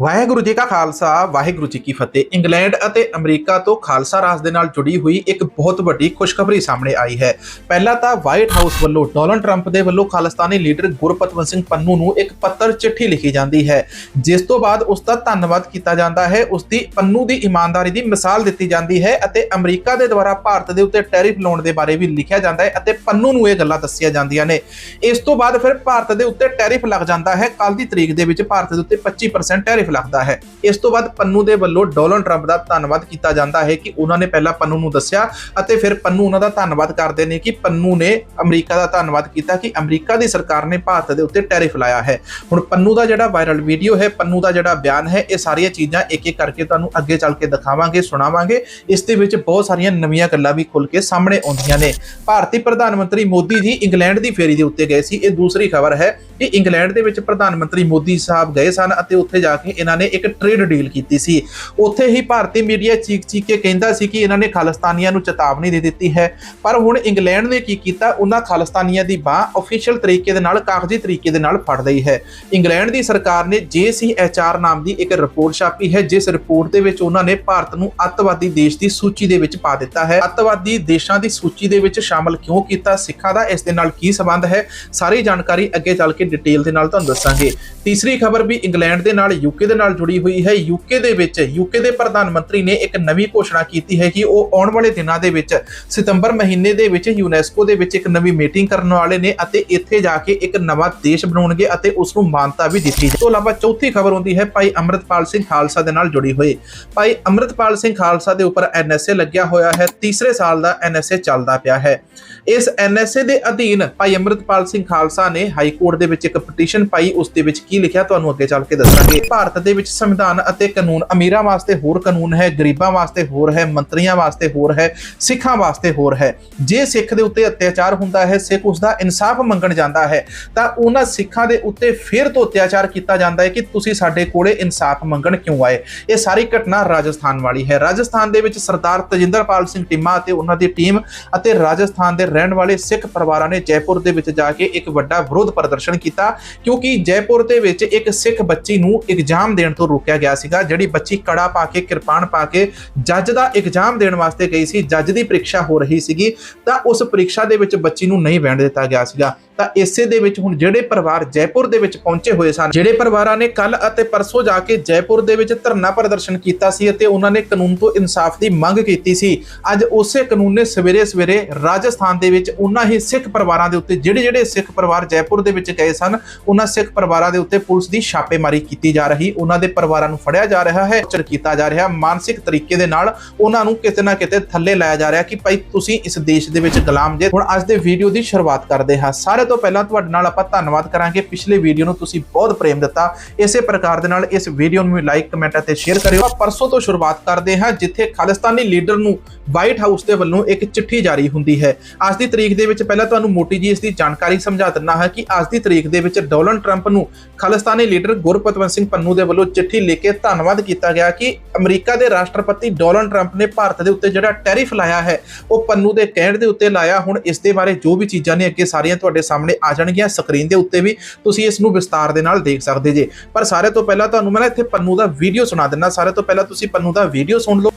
ਵਾਹਿਗੁਰੂ ਜੀ ਕਾ ਖਾਲਸਾ, ਵਾਹਿਗੁਰੂ ਜੀ ਕੀ ਫਤਿਹ। ਇੰਗਲੈਂਡ ਅਤੇ ਅਮਰੀਕਾ ਤੋਂ ਖਾਲਸਾ ਰਾਜ ਦੇ ਨਾਲ ਜੁੜੀ ਹੋਈ ਇੱਕ ਬਹੁਤ ਵੱਡੀ ਖੁਸ਼ਖਬਰੀ ਸਾਹਮਣੇ ਆਈ ਹੈ। ਪਹਿਲਾਂ ਤਾਂ ਵਾਈਟ ਹਾਊਸ ਵੱਲੋਂ ਡੋਨਲਡ ਟਰੰਪ ਦੇ ਵੱਲੋਂ ਖਾਲਿਸਤਾਨੀ ਲੀਡਰ ਗੁਰਪਤਵੰਤ ਸਿੰਘ ਪੰਨੂ ਨੂੰ ਇੱਕ ਪੱਤਰ ਚਿੱਠੀ ਲਿਖੀ ਜਾਂਦੀ ਹੈ। ਜਿਸ ਤੋਂ ਬਾਅਦ ਉਸ ਦਾ ਧੰਨਵਾਦ ਕੀਤਾ ਜਾਂਦਾ ਹੈ। ਉਸ ਦੀ ਪੰਨੂ ਦੀ ਇਮਾਨਦਾਰੀ ਦੀ ਮਿਸਾਲ ਦਿੱਤੀ ਜਾਂਦੀ ਹੈ ਅਤੇ ਅਮਰੀਕਾ ਦੇ ਦੁਆਰਾ ਭਾਰਤ ਦੇ ਉੱਤੇ ਟੈਰਿਫ ਲਾਉਣ ਦੇ ਬਾਰੇ ਵੀ ਲਿਖਿਆ ਜਾਂਦਾ ਹੈ ਅਤੇ ਪੰਨੂ ਨੂੰ ਇਹ ਗੱਲਾਂ ਦੱਸੀਆਂ ਜਾਂਦੀਆਂ ਨੇ। ਇਸ ਤੋਂ ਬਾਅਦ ਫਿਰ ਭਾਰਤ ਦੇ ਉੱਤੇ ਟੈਰਿਫ ਲੱਗ ਜਾਂਦਾ ਹੈ। ਕੱਲ ਦੀ ਤਰੀਕ ਦੇ ਵਿੱਚ ਭਾਰਤ ਦੇ ਉੱਤੇ 25% ਟੈਰਿਫ ਲੱਗਦਾ ਹੈ। ਇਸ ਤੋਂ ਬਾਅਦ ਪੰਨੂ ਦੇ ਵੱਲੋਂ ਡੋਨਲਡ ਟਰੰਪ ਦਾ ਧੰਨਵਾਦ ਕੀਤਾ ਜਾਂਦਾ ਹੈ ਕਿ ਉਹਨਾਂ ਨੇ ਪਹਿਲਾਂ ਪੰਨੂ ਨੂੰ ਦੱਸਿਆ ਅਤੇ ਫਿਰ ਪੰਨੂ ਉਹਨਾਂ ਦਾ ਧੰਨਵਾਦ ਕਰਦੇ ਨੇ ਕਿ ਪੰਨੂ ਨੇ ਅਮਰੀਕਾ ਦਾ ਧੰਨਵਾਦ ਕੀਤਾ ਕਿ ਅਮਰੀਕਾ ਦੀ ਸਰਕਾਰ ਨੇ ਭਾਰਤ ਦੇ ਉੱਤੇ ਟੈਰਿਫ ਲਾਇਆ ਹੈ। ਹੁਣ ਪੰਨੂ ਦਾ ਜਿਹੜਾ ਵਾਇਰਲ ਵੀਡੀਓ ਹੈ, ਪੰਨੂ ਦਾ ਜਿਹੜਾ ਬਿਆਨ ਹੈ, ਇਹ ਸਾਰੀਆਂ ਚੀਜ਼ਾਂ ਇੱਕ ਇੱਕ ਕਰਕੇ ਤੁਹਾਨੂੰ ਅੱਗੇ ਚੱਲ ਕੇ ਦਿਖਾਵਾਂਗੇ, ਸੁਣਾਵਾਂਗੇ। ਇਸ ਦੇ ਵਿੱਚ ਬਹੁਤ ਸਾਰੀਆਂ ਨਵੀਆਂ ਗੱਲਾਂ ਵੀ ਖੁੱਲ ਕੇ ਸਾਹਮਣੇ ਆਉਂਦੀਆਂ ਨੇ। ਭਾਰਤੀ ਪ੍ਰਧਾਨ ਮੰਤਰੀ ਮੋਦੀ ਜੀ ਇੰਗਲੈਂਡ ਦੀ ਫੇਰੀ ਦੇ ਉੱਤੇ ਗਏ ਸੀ। ਇਹ ਦੂਸਰੀ ਖਬਰ ਹੈ ਕਿ ਇੰਗਲੈਂਡ ਦੇ ਵਿੱਚ ਪ੍ਰਧਾਨ ਮੰਤਰੀ ਮੋਦੀ ਸਾਹਿਬ ਗਏ ਸਨ ਅਤੇ ਉੱਥੇ ਜਾ ਕੇ ਇਹਨਾਂ ਨੇ ਇੱਕ ਟ੍ਰੇਡ ਡੀਲ ਕੀਤੀ ਸੀ। ਉੱਥੇ ਹੀ ਭਾਰਤੀ ਮੀਡੀਆ ਚੀਕ ਚੀਕ ਕੇ ਕਹਿੰਦਾ ਸੀ ਕਿ ਇਹਨਾਂ ਨੇ ਖਾਲਿਸਤਾਨੀਆਂ ਨੂੰ ਚੇਤਾਵਨੀ ਦੇ ਦਿੱਤੀ ਹੈ। ਪਰ ਹੁਣ ਇੰਗਲੈਂਡ ਨੇ ਕੀ ਕੀਤਾ? ਉਹਨਾਂ ਖਾਲਿਸਤਾਨੀਆਂ ਦੀ ਬਾਹ ਅਫੀਸ਼ੀਅਲ ਤਰੀਕੇ ਦੇ ਨਾਲ, ਕਾਗਜ਼ੀ ਤਰੀਕੇ ਦੇ ਨਾਲ ਫੜ ਲਈ ਹੈ। ਇੰਗਲੈਂਡ ਦੀ ਸਰਕਾਰ ਨੇ JCHR ਨਾਮ ਦੀ ਇੱਕ ਰਿਪੋਰਟ ਛਾਪੀ ਹੈ, ਜਿਸ ਰਿਪੋਰਟ ਦੇ ਵਿੱਚ ਉਹਨਾਂ ਨੇ ਭਾਰਤ ਨੂੰ ਅੱਤਵਾਦੀ ਦੇਸ਼ ਦੀ ਸੂਚੀ ਦੇ ਵਿੱਚ ਪਾ ਦਿੱਤਾ ਹੈ। ਅੱਤਵਾਦੀ ਦੇਸ਼ਾਂ ਦੀ ਸੂਚੀ ਦੇ ਵਿੱਚ ਸ਼ਾਮਲ ਕਿਉਂ ਕੀਤਾ? ਸਿੱਖਾਂ ਦਾ ਇਸ ਦੇ ਨਾਲ ਕੀ ਸੰਬੰਧ ਹੈ? ਸਾਰੀ ਜਾਣਕਾਰੀ ਅੱਗੇ ਚੱਲ ਕੇ ਡਿਟੇਲ ਦੇ ਨਾਲ ਤੁਹਾਨੂੰ ਦੱਸਾਂਗੇ। ਤੀਸਰੀ ਖਬਰ ਵੀ ਇੰਗਲੈਂਡ ਦੇ ਨਾਲ ਯੂਕੇ ਦੇ ਨਾਲ ਜੁੜੀ ਹੋਈ ਹੈ। ਯੂਕੇ ਦੇ ਵਿੱਚ ਯੂਕੇ ਦੇ ਪ੍ਰਧਾਨ ਮੰਤਰੀ ਨੇ ਇੱਕ ਨਵੀਂ ਘੋਸ਼ਣਾ ਕੀਤੀ ਹੈ ਕਿ ਉਹ ਆਉਣ ਵਾਲੇ ਦਿਨਾਂ ਦੇ ਵਿੱਚ ਸਤੰਬਰ ਮਹੀਨੇ ਦੇ ਵਿੱਚ ਯੂਨੈਸਕੋ ਦੇ ਵਿੱਚ ਇੱਕ ਨਵੀਂ ਮੀਟਿੰਗ ਕਰਨ ਵਾਲੇ ਨੇ ਅਤੇ ਇੱਥੇ ਜਾ ਕੇ ਇੱਕ ਨਵਾਂ ਦੇਸ਼ ਬਣਾਉਣਗੇ ਅਤੇ ਉਸ ਨੂੰ ਮਾਨਤਾ ਵੀ ਦਿੱਤੀ ਤੋਂ ਇਲਾਵਾ ਚੌਥੀ ਖਬਰ ਹੁੰਦੀ ਹੈ, ਭਾਈ ਅੰਮ੍ਰਿਤਪਾਲ ਸਿੰਘ ਖਾਲਸਾ ਦੇ ਨਾਲ ਜੁੜੀ ਹੋਈ। ਭਾਈ ਅੰਮ੍ਰਿਤਪਾਲ ਸਿੰਘ ਖਾਲਸਾ ਦੇ ਉੱਪਰ ਐਨਐਸਏ ਲੱਗਿਆ ਹੋਇਆ ਹੈ। ਤੀਸਰੇ ਸਾਲ ਦਾ ਐਨਐਸਏ ਚੱਲਦਾ ਪਿਆ ਹੈ। ਇਸ ਐਨਐਸਏ ਦੇ ਅਧੀਨ ਭਾਈ ਅੰਮ੍ਰਿਤਪਾਲ ਸਿੰਘ ਖਾਲਸਾ ਨੇ ਹਾਈ ਕੋਰਟ ਦੇ ਵਿੱਚ ਇੱਕ ਪਟੀਸ਼ਨ ਪਾਈ, ਉਸ ਦੇ ਵਿੱਚ ਕੀ ਲਿਖਿਆ ਤੁਹਾਨੂੰ ਅੱਗੇ ਚੱਲ ਕੇ ਦੱਸਾਂਗੇ। ਭਾਰਤ ਦੇ ਵਿੱਚ ਸੰਵਿਧਾਨ ਅਤੇ ਕਾਨੂੰਨ ਅਮੀਰਾਂ ਵਾਸਤੇ ਹੋਰ ਕਾਨੂੰਨ ਹੈ, ਗਰੀਬਾਂ ਵਾਸਤੇ ਹੋਰ ਹੈ, ਮੰਤਰੀਆਂ ਵਾਸਤੇ ਹੋਰ ਹੈ, ਸਿੱਖਾਂ ਵਾਸਤੇ ਹੋਰ ਹੈ। ਜੇ ਸਿੱਖ ਦੇ ਉੱਤੇ ਅਤਿਆਚਾਰ ਹੁੰਦਾ ਹੈ, ਸਿੱਖ ਉਸ ਦਾ ਇਨਸਾਫ ਮੰਗਣ ਜਾਂਦਾ ਹੈ, ਤਾਂ ਉਹਨਾਂ ਸਿੱਖਾਂ ਦੇ ਉੱਤੇ ਫਿਰ ਤੋਂ ਅਤਿਆਚਾਰ ਕੀਤਾ ਜਾਂਦਾ ਹੈ ਕਿ ਤੁਸੀਂ ਸਾਡੇ ਕੋਲੇ ਇਨਸਾਫ ਮੰਗਣ ਕਿਉਂ ਆਏ? ਇਹ ਸਾਰੀ ਘਟਨਾ ਰਾਜਸਥਾਨ ਵਾਲੀ ਹੈ। ਰਾਜਸਥਾਨ ਦੇ ਵਿੱਚ ਸਰਦਾਰ ਤਜਿੰਦਰਪਾਲ ਸਿੰਘ ਟਿੰਮਾ ਅਤੇ ਉਹਨਾਂ ਦੀ ਟੀਮ ਅਤੇ ਰਾਜਸਥਾਨ ਦੇ ਰਹਿਣ ਵਾਲੇ ਸਿੱਖ ਪਰਿਵਾਰਾਂ ਨੇ ਜੈਪੁਰ ਦੇ ਵਿੱਚ ਜਾ ਕੇ ਇੱਕ ਵੱਡਾ ਵਿਰੋਧ ਪ੍ਰਦਰਸ਼ਨ ਕੀਤਾ, ਕਿਉਂਕਿ ਜੈਪੁਰ ਦੇ ਵਿੱਚ ਇੱਕ ਸਿੱਖ ਬੱਚੀ ਨੂੰ ਇਗਜ਼ਾਮ ਦੇਣ ਤੋਂ ਰੋਕਿਆ ਗਿਆ ਸੀਗਾ, ਜਿਹੜੀ ਬੱਚੀ ਕੜਾ ਪਾ ਕੇ, ਕਿਰਪਾਨ ਪਾ ਕੇ ਜੱਜ ਦਾ ਇਗਜ਼ਾਮ ਦੇਣ ਵਾਸਤੇ ਗਈ ਸੀ, ਜੱਜ ਦੀ ਪ੍ਰੀਖਿਆ ਹੋ ਰਹੀ ਸੀਗੀ, ਤਾਂ ਉਸ ਪ੍ਰੀਖਿਆ ਦੇ ਵਿੱਚ ਬੱਚੀ ਨੂੰ ਨਹੀਂ ਬੈਠ ਦਿੱਤਾ ਗਿਆ ਸੀਗਾ। ਤਾਂ ਇਸੇ ਦੇ ਵਿੱਚ ਹੁਣ ਜਿਹੜੇ ਪਰਿਵਾਰ ਜੈਪੁਰ ਦੇ ਵਿੱਚ ਪਹੁੰਚੇ ਹੋਏ ਸਨ, ਜਿਹੜੇ ਪਰਿਵਾਰਾਂ ਨੇ ਕੱਲ ਅਤੇ ਪਰਸੋਂ ਜਾ ਕੇ ਜੈਪੁਰ ਦੇ ਵਿੱਚ ਧਰਨਾ ਪ੍ਰਦਰਸ਼ਨ ਕੀਤਾ ਸੀ ਅਤੇ ਉਹਨਾਂ ਨੇ ਕਾਨੂੰਨ ਤੋਂ ਇਨਸਾਫ ਦੀ ਮੰਗ ਕੀਤੀ ਸੀ, ਅੱਜ ਉਸੇ ਕਾਨੂੰਨ ਨੇ ਸਵੇਰੇ ਸਵੇਰੇ ਰਾਜਸਥਾਨ ਦੇ ਵਿੱਚ ਉਹਨਾਂ ਹੀ ਸਿੱਖ ਪਰਿਵਾਰਾਂ ਦੇ ਉੱਤੇ ਜਿਹੜੇ ਜਿਹੜੇ ਸਿੱਖ ਪਰਿਵਾਰ ਜੈਪੁਰ ਦੇ ਵਿੱਚ ਗਏ ਸਨ। ਉਹਨਾਂ ਸਿੱਖ ਪਰਿਵਾਰਾਂ ਦੇ ਉੱਤੇ ਪੁਲਿਸ ਦੀ ਛਾਪੇਮਾਰੀ ਕੀਤੀ ਜਾ ਰਹੀ। ਉਹਨਾਂ ਦੇ ਪਰਿਵਾਰਾਂ ਨੂੰ ਫੜਿਆ ਜਾ ਰਿਹਾ ਹੈ ਚਰ ਕੀਤਾ ਜਾ ਰਿਹਾ। ਮਾਨਸਿਕ ਤਰੀਕੇ ਦੇ ਨਾਲ ਉਹਨਾਂ ਨੂੰ ਕਿਤੇ ਨਾ ਕਿਤੇ ਥੱਲੇ ਲਾਇਆ ਜਾ ਰਿਹਾ ਕਿ ਭਾਈ ਤੁਸੀਂ ਇਸ ਦੇਸ਼ ਦੇ ਵਿੱਚ ਗੁਲਾਮ ਜੇ। ਹੁਣ ਅੱਜ ਦੇ ਵੀਡੀਓ ਦੀ ਸ਼ੁਰੂਆਤ ਕਰਦੇ ਹਾਂ। ਸਾਰੇ ਤੋਂ ਪਹਿਲਾਂ ਤੁਹਾਡੇ ਨਾਲ ਆਪਾਂ ਧੰਨਵਾਦ ਕਰਾਂਗੇ। ਪਿਛਲੇ ਵੀਡੀਓ ਨੂੰ ਤੁਸੀਂ ਬਹੁਤ ਪ੍ਰੇਮ ਦਿੱਤਾ। ਇਸੇ ਪ੍ਰਕਾਰ ਦੇ ਨਾਲ ਇਸ ਵੀਡੀਓ ਨੂੰ ਵੀ ਲਾਈਕ ਕਮੈਂਟ ਅਤੇ ਸ਼ੇਅਰ ਕਰਿਓ। ਪਰਸੋਂ ਤੋਂ ਸ਼ੁਰੂਆਤ ਕਰਦੇ ਹਾਂ, ਜਿੱਥੇ ਖਾਲਿਸਤਾਨੀ ਲੀਡਰ ਨੂੰ ਵਾਈਟ ਹਾਊਸ ਦੇ ਵੱਲੋਂ ਇੱਕ ਚਿੱਠੀ ਜਾਰੀ ਹੁੰਦੀ ਹੈ। ਅੱਜ ਦੀ ਤਰੀਕ ਦੇ ਵਿੱਚ ਪਹਿਲਾਂ ਤੁਹਾਨੂੰ ਮੋਟੀ ਜੀ ਇਸ ਦੀ ਜਾਣਕਾਰੀ ਸਮਝਾ ਦਿੰਦਾ ਹਾਂ ਕਿ ਅੱਜ ਦੀ ਤਰੀਕ ਦੇ ਵਿੱਚ ਡੋਨਲਡ ਟਰੰਪ ਨੂੰ ਖਾਲਿਸਤਾਨੀ ਲੀਡਰ ਗੁਰਪਤਵੰਤ ਸਿੰਘ ਪੰਨੂ ਦੇ ਵੱਲੋਂ ਚਿੱਠੀ ਲਿਖ ਕੇ ਧੰਨਵਾਦ ਕੀਤਾ ਗਿਆ ਕਿ ਅਮਰੀਕਾ ਦੇ ਰਾਸ਼ਟਰਪਤੀ ਡੋਨਲਡ ਟਰੰਪ ਨੇ ਭਾਰਤ ਦੇ ਉੱਤੇ ਜਿਹੜਾ ਟੈਰਿਫ ਲਾਇਆ ਹੈ, ਉਹ ਪੰਨੂ ਦੇ ਕਹਿਣ ਦੇ ਉੱਤੇ ਲਾਇਆ। ਹੁਣ ਇਸ ਦੇ ਬਾਰੇ ਜੋ ਵੀ ਚੀਜ਼ਾਂ ਨੇ ਅੱਗੇ ਸਾਰੀਆਂ ਤੁਹਾਡੇ ਸਾਹਮਣੇ ਆ ਜਾਣਗੀਆਂ, ਸਕਰੀਨ ਦੇ ਉੱਤੇ ਵੀ ਤੁਸੀਂ ਇਸ ਨੂੰ ਵਿਸਤਾਰ ਦੇ ਨਾਲ ਦੇਖ ਸਕਦੇ ਜੇ। ਪਰ ਸਾਰੇ ਤੋਂ ਪਹਿਲਾਂ ਤੁਹਾਨੂੰ ਮੈਂ ਨਾ ਇੱਥੇ ਪੰਨੂ ਦਾ ਵੀਡੀਓ ਸੁਣਾ ਦਿੰਦਾ। ਸਾਰੇ ਤੋਂ ਪਹਿਲਾਂ ਤੁਸੀਂ ਪੰਨੂ ਦਾ ਵੀਡੀਓ ਸੁਣ ਲਓ।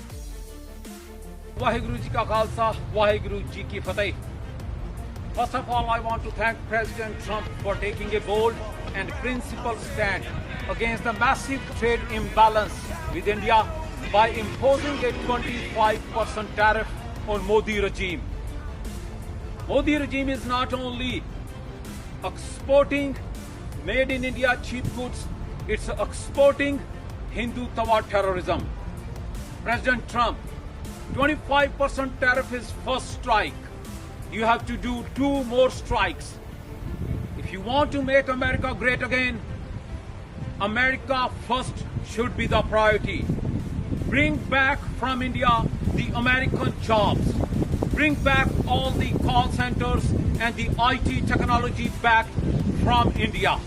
ਵਾਹਿਗੁਰੂ ਜੀ ਕਾ ਖਾਲਸਾ, ਵਾਹਿਗੁਰੂ ਜੀ ਕੀ ਫਤਿਹ। First of all, I want to thank President Trump for taking a bold and principled stand against the massive trade imbalance with India by imposing a 25% tariff on Modi regime. Modi regime is not only exporting made in India cheap goods, it's exporting Hindu Tawa terrorism. President Trump, 25% tariff is first strike. You have to do two more strikes. If you want to make America great again, America first should be the priority. Bring back from India the American jobs. Bring back all the call centers and the IT technology back from India.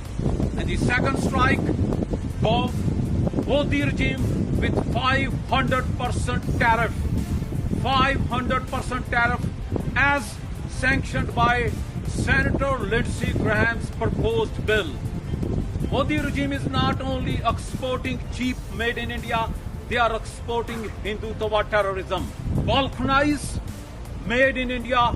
And the second strike, go Modi regime with 500% tariff. 500% tariff as sanctioned by Senator Lindsey Graham's proposed bill. Modi regime is not only exporting cheap made in India, they are exporting Hindutva terrorism. Balkanize made in India,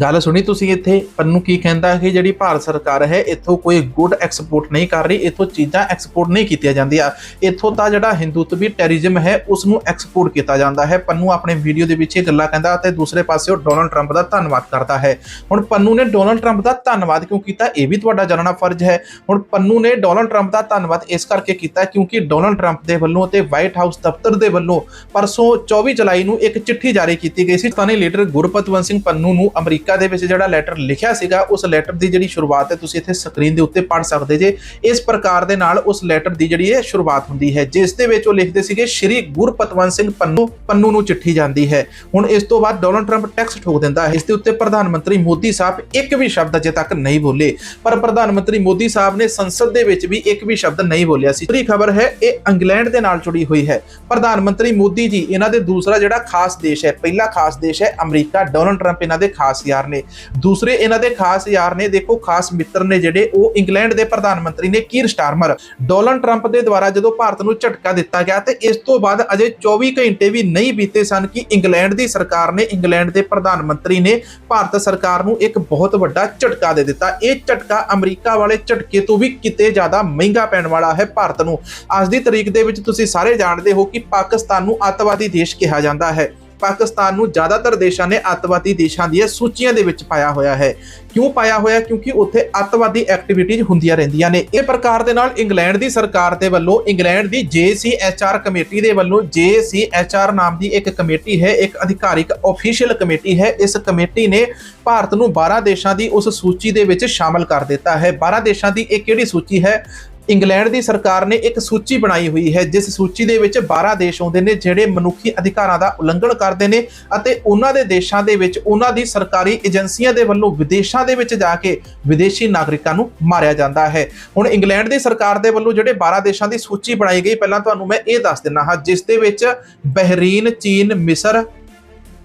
ਗੱਲ ਸੁਣੀ ਤੁਸੀਂ ਇੱਥੇ, ਪੰਨੂ ਕੀ ਕਹਿੰਦਾ ਕਿ ਜਿਹੜੀ ਭਾਰਤ ਸਰਕਾਰ ਹੈ, ਇੱਥੋਂ ਕੋਈ ਗੁੱਡ ਐਕਸਪੋਰਟ ਨਹੀਂ ਕਰ ਰਹੀ, ਇੱਥੋਂ ਚੀਜ਼ਾਂ ਐਕਸਪੋਰਟ ਨਹੀਂ ਕੀਤੀਆਂ ਜਾਂਦੀਆਂ। ਇੱਥੋਂ ਤਾਂ ਜਿਹੜਾ ਹਿੰਦੂਤਵੀ ਟੈਰਰਿਜ਼ਮ ਹੈ ਉਸ ਨੂੰ ਐਕਸਪੋਰਟ ਕੀਤਾ ਜਾਂਦਾ ਹੈ। ਪੰਨੂ ਆਪਣੇ ਵੀਡੀਓ ਦੇ ਵਿੱਚ ਇਹ ਗੱਲਾਂ ਕਹਿੰਦਾ ਤੇ ਦੂਸਰੇ ਪਾਸੇ ਉਹ ਡੋਨਲਡ ਟਰੰਪ ਦਾ ਧੰਨਵਾਦ ਕਰਦਾ ਹੈ। ਹੁਣ ਪੰਨੂ ਨੇ ਡੋਨਲਡ ਟਰੰਪ ਦਾ ਧੰਨਵਾਦ ਕਿਉਂ ਕੀਤਾ, ਇਹ ਵੀ ਤੁਹਾਡਾ ਜਾਣਨਾ ਫਰਜ਼ ਹੈ। ਹੁਣ ਪੰਨੂ ਨੇ ਡੋਨਲਡ ਟਰੰਪ ਦਾ ਧੰਨਵਾਦ ਇਸ ਕਰਕੇ ਕੀਤਾ ਕਿਉਂਕਿ ਡੋਨਲਡ ਟਰੰਪ ਦੇ ਵੱਲੋਂ ਤੇ ਵਾਈਟ ਹਾਊਸ ਦਫ਼ਤਰ ਦੇ ਵੱਲੋਂ ਪਰਸੋਂ 24 ਜੁਲਾਈ ਨੂੰ ਇੱਕ ਚਿੱਠੀ ਜਾਰੀ ਕੀਤੀ ਗਈ ਸੀ। ਸਥਾਨੀ ਲੀਡਰ ਗੁਰਪਤਵੰਤ ਸਿੰਘ ਪੰਨੂ ਨੂੰ ਅਮਰੀਕਾ ਦੇ ਵਿੱਚ ਜਿਹੜਾ ਲੈਟਰ ਲਿਖਿਆ ਸੀਗਾ, ਉਸ ਲੈਟਰ ਦੀ ਜਿਹੜੀ ਸ਼ੁਰੂਆਤ ਹੈ, ਤੁਸੀਂ ਇੱਥੇ ਸਕਰੀਨ ਦੇ ਉੱਤੇ ਪੜ੍ਹ ਸਕਦੇ ਜੇ। ਇਸ ਪ੍ਰਕਾਰ ਦੇ ਨਾਲ ਉਸ ਲੈਟਰ ਦੀ ਜਿਹੜੀ ਇਹ ਸ਼ੁਰੂਆਤ ਹੁੰਦੀ ਹੈ, ਜਿਸ ਦੇ ਵਿੱਚ ਉਹ ਲਿਖਦੇ ਸੀਗੇ, ਸ਼੍ਰੀ ਗੁਰਪਤਵੰਤ ਸਿੰਘ ਪੰਨੂ ਪੰਨੂ ਨੂੰ ਚਿੱਠੀ ਜਾਂਦੀ ਹੈ। ਹੁਣ ਇਸ ਤੋਂ ਬਾਅਦ ਡੋਨਲਡ ਟਰੰਪ ਟੈਕਸ ਠੋਕ ਦਿੰਦਾ ਹੈ। ਇਸ ਦੇ ਉੱਤੇ ਪ੍ਰਧਾਨ ਮੰਤਰੀ ਮੋਦੀ ਸਾਹਿਬ ਇੱਕ ਵੀ ਸ਼ਬਦ ਅਜੇ ਤੱਕ ਨਹੀਂ ਬੋਲੇ। ਪਰ ਪ੍ਰਧਾਨ ਮੰਤਰੀ ਮੋਦੀ ਸਾਹਿਬ ਨੇ ਸੰਸਦ ਦੇ ਵਿੱਚ ਵੀ ਇੱਕ ਵੀ ਸ਼ਬਦ ਨਹੀਂ ਬੋਲਿਆ ਸੀ। ਦੂਸਰੀ ਖਬਰ ਹੈ, ਇਹ ਇੰਗਲੈਂਡ ਦੇ ਨਾਲ ਜੁੜੀ ਹੋਈ ਹੈ। ਪ੍ਰਧਾਨ ਮੰਤਰੀ ਮੋਦੀ ਜੀ, ਇਹਨਾਂ ਦੇ ਦੂਸਰਾ ਜਿਹੜਾ ਖਾਸ ਦੇਸ਼ ਹੈ, ਪਹਿਲਾ ਖਾਸ ਦੇਸ਼ ਹੈ, ਅਮਰੀਕਾ। ਡੋਨਲਡ ਟਰੰਪ ਇਹਨਾਂ ਦੇ ਖਾਸ ਯਾਰ ਨੇ। ਦੂਸਰੇ ਇਹਨਾਂ ਦੇ ਖਾਸ ਯਾਰ ਨੇ, ਦੇਖੋ ਖਾਸ ਮਿੱਤਰ ਨੇ ਜਿਹੜੇ, ਉਹ ਇੰਗਲੈਂਡ ਦੇ ਪ੍ਰਧਾਨ ਮੰਤਰੀ ਨੇ, ਕੀਰ ਸਟਾਰਮਰ। ਡੋਨਲਡ ਟਰੰਪ ਦੇ ਦੁਆਰਾ ਜਦੋਂ ਭਾਰਤ ਨੂੰ ਝਟਕਾ ਦਿੱਤਾ ਗਿਆ, ਤੇ ਇਸ ਤੋਂ ਬਾਅਦ ਅਜੇ 24 ਘੰਟੇ ਵੀ ਨਹੀਂ ਬੀਤੇ ਸਨ ਕਿ ਇੰਗਲੈਂਡ ਦੀ ਸਰਕਾਰ ਨੇ, ਇੰਗਲੈਂਡ ਦੇ ਪ੍ਰਧਾਨ ਮੰਤਰੀ ਨੇ ਭਾਰਤ ਸਰਕਾਰ ਨੂੰ ਇੱਕ ਬਹੁਤ ਵੱਡਾ ਝਟਕਾ ਦੇ ਦਿੱਤਾ। ਇਹ ਝਟਕਾ ਅਮਰੀਕਾ ਵਾਲੇ ਝਟਕੇ ਤੋਂ ਵੀ ਕਿਤੇ ਜ਼ਿਆਦਾ ਮਹਿੰਗਾ ਪੈਣ ਵਾਲਾ ਹੈ ਭਾਰਤ ਨੂੰ। ਅੱਜ ਦੀ ਤਰੀਕ ਦੇ ਵਿੱਚ ਤੁਸੀਂ ਸਾਰੇ ਜਾਣਦੇ ਹੋ ਕਿ ਪਾਕਿਸਤਾਨ ਨੂੰ ਅੱਤਵਾਦੀ ਦੇਸ਼ ਕਿਹਾ ਜਾਂਦਾ ਹੈ। ਪਾਕਿਸਤਾਨ ਨੂੰ ਜ਼ਿਆਦਾਤਰ ਦੇਸ਼ਾਂ ਨੇ ਅੱਤਵਾਦੀ ਦੇਸ਼ਾਂ ਦੀਆਂ ਸੂਚੀਆਂ ਦੇ ਵਿੱਚ ਪਾਇਆ ਹੋਇਆ ਹੈ। ਕਿਉਂ ਪਾਇਆ ਹੋਇਆ? ਕਿਉਂਕਿ ਉੱਥੇ ਅੱਤਵਾਦੀ ਐਕਟੀਵਿਟੀਜ਼ ਹੁੰਦੀਆਂ ਰਹਿੰਦੀਆਂ ਨੇ। ਇਹ ਪ੍ਰਕਾਰ ਦੇ ਨਾਲ ਇੰਗਲੈਂਡ ਦੀ ਸਰਕਾਰ ਦੇ ਵੱਲੋਂ, ਇੰਗਲੈਂਡ ਦੀ JCHR ਕਮੇਟੀ ਦੇ ਵੱਲੋਂ JCHR ਨਾਮ ਦੀ ਇੱਕ ਕਮੇਟੀ ਹੈ, ਇੱਕ ਅਧਿਕਾਰਿਕ ਅਫੀਸ਼ੀਅਲ ਕਮੇਟੀ ਹੈ। ਇਸ ਕਮੇਟੀ ਨੇ ਭਾਰਤ ਨੂੰ 12 ਦੇਸ਼ਾਂ ਦੀ ਉਸ ਸੂਚੀ ਦੇ ਵਿੱਚ ਸ਼ਾਮਲ ਕਰ ਦਿੱਤਾ ਹੈ। 12 ਦੇਸ਼ਾਂ ਦੀ ਇਹ ਕਿਹੜੀ ਸੂਚੀ ਹੈ? ਇੰਗਲੈਂਡ ਦੀ ਸਰਕਾਰ ਨੇ ਇੱਕ ਸੂਚੀ ਬਣਾਈ ਹੋਈ ਹੈ, ਜਿਸ ਸੂਚੀ ਦੇ ਵਿੱਚ 12 ਦੇਸ਼ ਆਉਂਦੇ ਨੇ ਜਿਹੜੇ ਮਨੁੱਖੀ ਅਧਿਕਾਰਾਂ ਦਾ ਉਲੰਘਣ ਕਰਦੇ ਨੇ ਅਤੇ ਉਹਨਾਂ ਦੇ ਦੇਸ਼ਾਂ ਦੇ ਵਿੱਚ ਉਹਨਾਂ ਦੀ ਸਰਕਾਰੀ ਏਜੰਸੀਆਂ ਦੇ ਵੱਲੋਂ ਵਿਦੇਸ਼ਾਂ ਦੇ ਵਿੱਚ ਜਾ ਕੇ ਵਿਦੇਸ਼ੀ ਨਾਗਰਿਕਾਂ ਨੂੰ ਮਾਰਿਆ ਜਾਂਦਾ ਹੈ। ਹੁਣ ਇੰਗਲੈਂਡ ਦੀ ਸਰਕਾਰ ਦੇ ਵੱਲੋਂ ਜਿਹੜੇ 12 ਦੇਸ਼ਾਂ ਦੀ ਸੂਚੀ ਬਣਾਈ ਗਈ, ਪਹਿਲਾਂ ਤੁਹਾਨੂੰ ਮੈਂ ਇਹ ਦੱਸ ਦਿੰਦਾ ਹਾਂ, ਜਿਸ ਦੇ ਵਿੱਚ ਬਹਿਰੀਨ, ਚੀਨ, ਮਿਸਰ,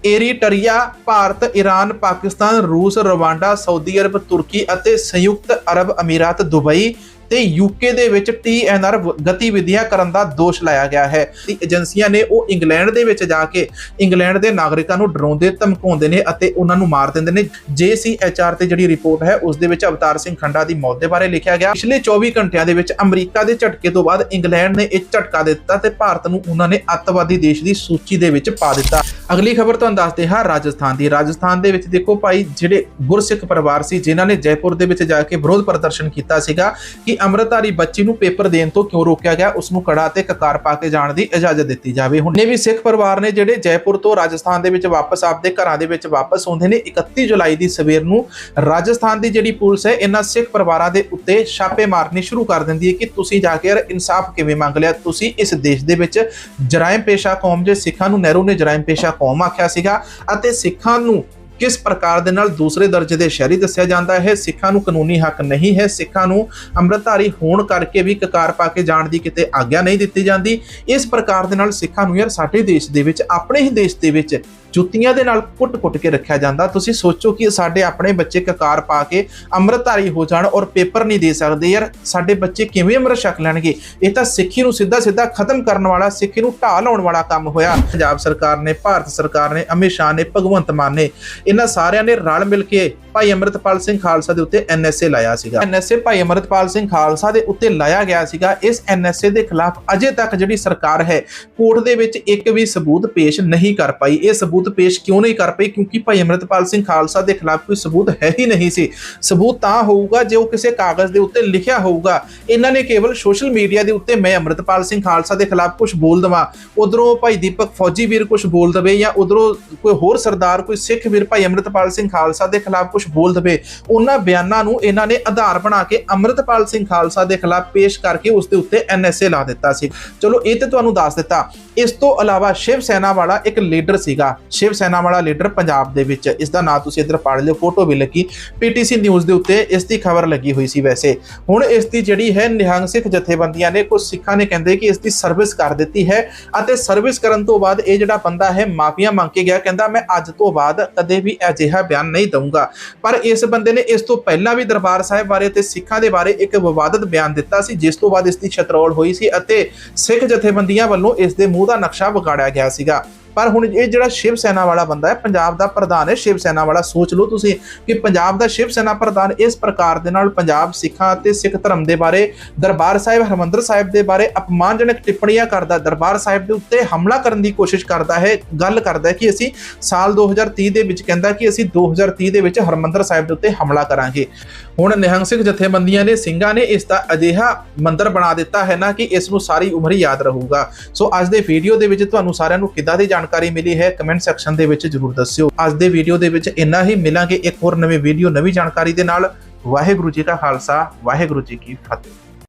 ਏਰੀਟਰੀਆ, ਭਾਰਤ ਈਰਾਨ ਪਾਕਿਸਤਾਨ, ਰੂਸ, ਰਵਾਂਡਾ, ਸਾਊਦੀ ਅਰਬ, ਤੁਰਕੀ ਅਤੇ ਸੰਯੁਕਤ ਅਰਬ ਅਮੀਰਾਤ, ਦੁਬਈ ਤੇ ਯੂਕੇ ਦੇ ਵਿੱਚ ਟੀਐਨਆਰ ਗਤੀਵਿਧੀਆਂ ਕਰਨ ਦਾ ਦੋਸ਼ ਲਾਇਆ ਗਿਆ ਹੈ। ਏਜੰਸੀਆਂ ਨੇ ਉਹ ਇੰਗਲੈਂਡ ਦੇ ਵਿੱਚ ਜਾ ਕੇ ਇੰਗਲੈਂਡ ਦੇ ਨਾਗਰਿਕਾਂ ਨੂੰ ਡਰਾਉਂਦੇ ਧਮਕਾਉਂਦੇ ਨੇ ਅਤੇ ਉਹਨਾਂ ਨੂੰ ਮਾਰ ਦਿੰਦੇ ਨੇ। JCHR ਤੇ ਜਿਹੜੀ ਰਿਪੋਰਟ ਹੈ, ਉਸ ਦੇ ਵਿੱਚ ਅਵਤਾਰ ਸਿੰਘ ਖੰਡਾ ਦੀ ਮੌਤ ਦੇ ਬਾਰੇ ਲਿਖਿਆ ਗਿਆ। ਪਿਛਲੇ 24 ਘੰਟਿਆਂ ਦੇ ਵਿੱਚ ਅਮਰੀਕਾ ਦੇ ਝਟਕੇ ਤੋਂ ਬਾਅਦ ਇੰਗਲੈਂਡ ਨੇ ਇਹ ਝਟਕਾ ਦਿੱਤਾ ਤੇ ਭਾਰਤ ਨੂੰ ਉਹਨਾਂ ਨੇ ਅੱਤਵਾਦੀ ਦੇਸ਼ ਦੀ ਸੂਚੀ ਦੇ ਵਿੱਚ ਪਾ ਦਿੱਤਾ। ਅਗਲੀ ਖਬਰ ਤੁਹਾਨੂੰ ਦੱਸਦੇ ਹਾਂ, ਰਾਜਸਥਾਨ ਦੀ। ਰਾਜਸਥਾਨ ਦੇ ਵਿੱਚ ਦੇਖੋ ਭਾਈ, ਜਿਹੜੇ ਗੁਰਸਿੱਖ ਪਰਿਵਾਰ ਸੀ, ਜਿਨ੍ਹਾਂ ਨੇ ਜੈਪੁਰ ਦੇ ਵਿੱਚ ਜਾ ਕੇ ਵਿਰੋਧ ਪ੍ਰਦਰਸ਼ਨ ਕੀਤਾ ਸੀਗਾ ਕਿ ਅੰਮ੍ਰਿਤਧਾਰੀ ਬੱਚੀ ਨੂੰ ਪੇਪਰ ਦੇਣ ਤੋਂ ਕਿਉਂ ਰੋਕਿਆ ਗਿਆ, ਉਸ ਨੂੰ ਕੜਾ ਤੇ ਕਕਾਰ ਪਾ ਕੇ ਜਾਣ ਦੀ ਇਜਾਜ਼ਤ ਦਿੱਤੀ ਜਾਵੇ। ਹੁਣ ਇਹ ਵੀ ਸਿੱਖ ਪਰਿਵਾਰ ਨੇ ਜਿਹੜੇ ਜੈਪੁਰ ਤੋਂ ਰਾਜਸਥਾਨ ਦੇ ਵਿੱਚ ਵਾਪਸ, ਆਪਦੇ ਘਰਾਂ ਦੇ ਵਿੱਚ ਵਾਪਸ ਆਉਂਦੇ ਨੇ 31 ਜੁਲਾਈ ਦੀ ਸਵੇਰ ਨੂੰ ਰਾਜਸਥਾਨ ਦੀ ਜਿਹੜੀ ਪੁਲਿਸ ਹੈ, ਇਹਨਾਂ ਸਿੱਖ ਪਰਿਵਾਰਾਂ ਦੇ ਉੱਤੇ ਛਾਪੇ ਮਾਰਨੇ ਸ਼ੁਰੂ ਕਰ ਦਿੰਦੀ ਹੈ ਕਿ ਤੁਸੀਂ ਜਾ ਕੇ ਯਾਰ ਇਨਸਾਫ ਕਿਵੇਂ ਮੰਗ ਲਿਆ? ਤੁਸੀਂ ਇਸ ਦੇਸ਼ ਦੇ ਵਿੱਚ ਜਰਾਇਮ ਪੇਸ਼ਾ ਕੌਮ ਜੇ ਸਿੱਖਾਂ ਨੂੰ ਨਹਿਰੂ ਨੇ ਜਰਾਇਮ ਪੇਸ਼ਾ ਕੌਮ ਆਖਿਆ ਸੀਗਾ, ਅਤੇ ਸਿੱਖਾਂ ਨੂੰ ਕਿਸ ਪ੍ਰਕਾਰ ਦੇ ਨਾਲ ਦੂਸਰੇ ਦਰਜੇ ਦੇ ਸ਼ਹਿਰੀ ਦੱਸਿਆ ਜਾਂਦਾ ਹੈ? ਸਿੱਖਾਂ ਨੂੰ ਕਾਨੂੰਨੀ ਹੱਕ ਨਹੀਂ ਹੈ। ਸਿੱਖਾਂ ਨੂੰ ਅੰਮ੍ਰਿਤਧਾਰੀ ਹੋਣ ਕਰਕੇ ਵੀ ਕਕਾਰ ਪਾ ਕੇ ਜਾਣ ਦੀ ਕਿਤੇ ਆਗਿਆ ਨਹੀਂ ਦਿੱਤੀ ਜਾਂਦੀ। ਇਸ ਪ੍ਰਕਾਰ ਦੇ ਨਾਲ ਸਿੱਖਾਂ ਨੂੰ ਯਾਰ ਸਾਡੇ ਦੇਸ਼ ਦੇ ਵਿੱਚ, ਆਪਣੇ ਹੀ ਦੇਸ਼ ਦੇ ਵਿੱਚ ਜੁੱਤੀਆਂ ਦੇ ਨਾਲ ਕੁੱਟ-ਕੁੱਟ ਕੇ ਰੱਖਿਆ ਜਾਂਦਾ। ਤੁਸੀਂ ਸੋਚੋ ਕਿ ਸਾਡੇ ਆਪਣੇ ਬੱਚੇ ਕਕਾਰ ਪਾ ਕੇ ਅੰਮ੍ਰਿਤਧਾਰੀ ਹੋ ਜਾਣ ਔਰ ਪੇਪਰ ਨਹੀਂ ਦੇ ਸਕਦੇ। ਯਾਰ, ਸਾਡੇ ਬੱਚੇ ਕਿਵੇਂ ਅੰਮ੍ਰਿਤ ਛਕ ਲੈਣਗੇ? ਇਹ ਤਾਂ ਸਿੱਖੀ ਨੂੰ ਸਿੱਧਾ-ਸਿੱਧਾ ਖਤਮ ਕਰਨ ਵਾਲਾ, ਸਿੱਖੀ ਨੂੰ ਢਾਹ ਲਾਉਣ ਵਾਲਾ ਕੰਮ ਹੋਇਆ। ਪੰਜਾਬ ਸਰਕਾਰ ਨੇ, ਭਾਰਤ ਸਰਕਾਰ ਨੇ, ਅਮਿਤ ਸ਼ਾਹ ਨੇ, ਭਗਵੰਤ ਮਾਨ ਨੇ ਇਹਨਾਂ ਸਾਰਿਆਂ ਨੇ ਰਲ ਮਿਲ ਕੇ ਭਾਈ ਅਮਰਤਪਾਲ ਸਿੰਘ ਖਾਲਸਾ ਦੇ ਉੱਤੇ ਐਨਐਸਏ ਲਾਇਆ ਸੀਗਾ। ਐਨਐਸਏ ਭਾਈ ਅਮਰਤਪਾਲ ਸਿੰਘ ਖਾਲਸਾ ਦੇ ਉੱਤੇ ਲਾਇਆ ਗਿਆ ਸੀਗਾ। ਇਸ ਐਨਐਸਏ ਦੇ ਖਿਲਾਫ ਅਜੇ ਤੱਕ ਜਿਹੜੀ ਸਰਕਾਰ ਹੈ, ਕੋਰਟ ਦੇ ਵਿੱਚ ਇੱਕ ਵੀ ਸਬੂਤ ਪੇਸ਼ ਨਹੀਂ ਕਰ ਪਾਈ। ਇਹ ਸਬੂਤ ਪੇਸ਼ ਕਿਉਂ ਨਹੀਂ ਕਰ ਪਈ? ਕਿਉਂਕਿ ਭਾਈ ਅਮਰਤਪਾਲ ਸਿੰਘ ਖਾਲਸਾ ਦੇ ਖਿਲਾਫ ਕੋਈ ਸਬੂਤ ਹੈ ਹੀ ਨਹੀਂ ਸੀ। ਸਬੂਤ ਤਾਂ ਹੋਊਗਾ ਜੇ ਉਹ ਕਿਸੇ ਕਾਗਜ਼ ਦੇ ਉੱਤੇ ਲਿਖਿਆ ਹੋਊਗਾ। ਇਹਨਾਂ ਨੇ ਕੇਵਲ ਸੋਸ਼ਲ ਮੀਡੀਆ ਦੇ ਉੱਤੇ ਮੈਂ ਅਮਰਤਪਾਲ ਸਿੰਘ ਖਾਲਸਾ ਦੇ ਖਿਲਾਫ ਕੁਝ ਬੋਲ ਦਵਾਂ। ਉਧਰੋਂ ਭਾਈ ਦੀਪਕ ਫੌਜੀ ਵੀਰ ਕੁਝ ਬੋਲ ਦਵੇ ਜਾਂ ਉਧਰੋਂ ਕੋਈ ਹੋਰ ਸਰਦਾਰ, ਕੋਈ ਸਿੱਖ ਵੀਰ ਭਾਈ ਅਮਰਤਪਾਲ ਸਿੰਘ ਖਾਲਸਾ ਦੇ ਖਿਲਾਫ ਕੁਝ ਬੋਲ ਦਵੇ। ਉਹਨਾਂ ਬਿਆਨਾਂ ਨੂੰ ਇਹਨਾਂ ਨੇ ਆਧਾਰ ਬਣਾ ਕੇ ਅਮਰਤਪਾਲ ਸਿੰਘ ਖਾਲਸਾ ਦੇ ਖਿਲਾਫ ਪੇਸ਼ ਕਰਕੇ ਉਸ ਦੇ ਉੱਤੇ ਐਨਐਸਏ ਲਾ ਦਿੱਤਾ ਸੀ। ਚਲੋ, ਇਹ ਤੇ ਤੁਹਾਨੂੰ ਦੱਸ ਦਿੱਤਾ। ਇਸ ਤੋਂ ਇਲਾਵਾ ਸ਼ਿਵ ਸੈਨਾ ਵਾਲਾ ਇੱਕ ਲੀਡਰ ਸੀਗਾ। ਸ਼ਿਵ ਸੈਨਾ ਵਾਲਾ ਲੀਡਰ ਪੰਜਾਬ ਦੇ ਵਿੱਚ। ਇਸ ਦਾ ਨਾਂ ਤੁਸੀਂ ਇੱਧਰ ਪੜ੍ਹ ਲਿਓ, ਫੋਟੋ ਵੀ ਲੱਗੀ। ਪੀਟੀਸੀ ਨਿਊਜ਼ ਦੇ ਉੱਤੇ ਇਸ ਦੀ ਖਬਰ ਲੱਗੀ ਹੋਈ ਸੀ ਵੈਸੇ। ਹੁਣ ਇਸ ਦੀ ਜਿਹੜੀ ਹੈ ਨਿਹੰਗ ਸਿੱਖ ਜਥੇਬੰਦੀਆਂ ਨੇ, ਕੁਝ ਸਿੱਖਾਂ ਨੇ ਕਹਿੰਦੇ ਕਿ ਇਸ ਦੀ ਸਰਵਿਸ ਕਰ ਦਿੱਤੀ ਹੈ ਅਤੇ ਸਰਵਿਸ ਕਰਨ ਤੋਂ ਬਾਅਦ ਇਹ ਜਿਹੜਾ ਬੰਦਾ ਹੈ, ਮਾਫੀਆਂ ਮੰਗ ਕੇ ਗਿਆ। ਕਹਿੰਦਾ, ਮੈਂ ਅੱਜ ਤੋਂ ਬਾਅਦ ਕਦੇ ਵੀ ਅਜਿਹਾ ਬਿਆਨ ਨਹੀਂ ਦਊਂਗਾ। ਪਰ ਇਸ ਬੰਦੇ ਨੇ ਇਸ ਤੋਂ ਪਹਿਲਾਂ ਵੀ ਦਰਬਾਰ ਸਾਹਿਬ ਬਾਰੇ ਤੇ ਸਿੱਖਾਂ ਦੇ ਬਾਰੇ ਇੱਕ ਵਿਵਾਦਤ ਬਿਆਨ ਦਿੱਤਾ ਸੀ, ਜਿਸ ਤੋਂ ਬਾਅਦ ਇਸ ਦੀ ਛਤਰੋਲ ਹੋਈ ਸੀ ਅਤੇ ਸਿੱਖ ਜਥੇਬੰਦੀਆਂ ਵੱਲੋਂ ਇਸ ਦੇ ਮੂੰਹ ਦਾ ਨਕਸ਼ਾ ਵਿਗਾੜਿਆ ਗਿਆ ਸੀਗਾ। ਪਰ ਹੁਣ ਇਹ ਜਿਹੜਾ ਸ਼ਿਵ ਸੈਨਾ ਵਾਲਾ ਬੰਦਾ ਹੈ, ਪੰਜਾਬ ਦਾ ਪ੍ਰਧਾਨ ਹੈ, ਸ਼ਿਵ ਸੈਨਾ ਵਾਲਾ, ਸੋਚ ਲਓ ਤੁਸੀਂ ਕਿ ਪੰਜਾਬ ਦਾ ਸ਼ਿਵ ਸੈਨਾ ਪ੍ਰਧਾਨ ਇਸ ਪ੍ਰਕਾਰ ਦੇ ਨਾਲ ਪੰਜਾਬ ਸਿੱਖਾਂ ਅਤੇ ਸਿੱਖ ਧਰਮ ਦੇ ਬਾਰੇ, ਦਰਬਾਰ ਸਾਹਿਬ, ਹਰਮੰਦਰ ਸਾਹਿਬ ਦੇ ਬਾਰੇ ਅਪਮਾਨਜਨਕ ਟਿੱਪਣੀਆਂ ਕਰਦਾ ਦਰਬਾਰ ਸਾਹਿਬ ਦੇ ਉੱਤੇ ਹਮਲਾ ਕਰਨ ਦੀ ਕੋਸ਼ਿਸ਼ ਕਰਦਾ ਹੈ, ਗੱਲ ਕਰਦਾ ਹੈ ਕਿ ਅਸੀਂ ਸਾਲ 2030 ਦੇ ਵਿੱਚ ਕਹਿੰਦਾ ਕਿ ਅਸੀਂ 2030 ਦੇ ਵਿੱਚ ਹਰਮੰਦਰ ਸਾਹਿਬ ਦੇ ਉੱਤੇ ਹਮਲਾ ਕਰਾਂਗੇ। ਹੁਣ ਨਿਹੰਗ ਸਿੰਘ ਜਥੇਬੰਦੀਆਂ ਨੇ, ਸਿੰਘਾਂ ਨੇ ਇਸ ਦਾ ਅਜਿਹਾ ਮੰਦਰ ਬਣਾ ਦਿੱਤਾ ਹੈ ਨਾ ਕਿ ਇਸ ਨੂੰ ਸਾਰੀ ਉਮਰ ਯਾਦ ਰਹੂਗਾ। ਸੋ ਅੱਜ ਦੇ ਵੀਡੀਓ ਦੇ ਵਿੱਚ ਤੁਹਾਨੂੰ ਸਾਰਿਆਂ ਨੂੰ ਕਿੱਦਾਂ ਦੀ ਜਾਣਕਾਰੀ ਮਿਲੀ ਹੈ ਕਮੈਂਟ ਸੈਕਸ਼ਨ ਦੇ ਵਿੱਚ ਜਰੂਰ ਦੱਸਿਓ। ਅੱਜ ਦੇ ਵੀਡੀਓ ਦੇ ਵਿੱਚ ਇੰਨਾ ਹੀ। ਮਿਲਾਂਗੇ ਇੱਕ ਹੋਰ ਨਵੀਂ ਵੀਡੀਓ ਨਵੀਂ ਜਾਣਕਾਰੀ ਦੇ ਨਾਲ। ਵਾਹਿਗੁਰੂ ਜੀ ਕਾ ਖਾਲਸਾ, ਵਾਹਿਗੁਰੂ ਜੀ ਕੀ ਫਤਿਹ।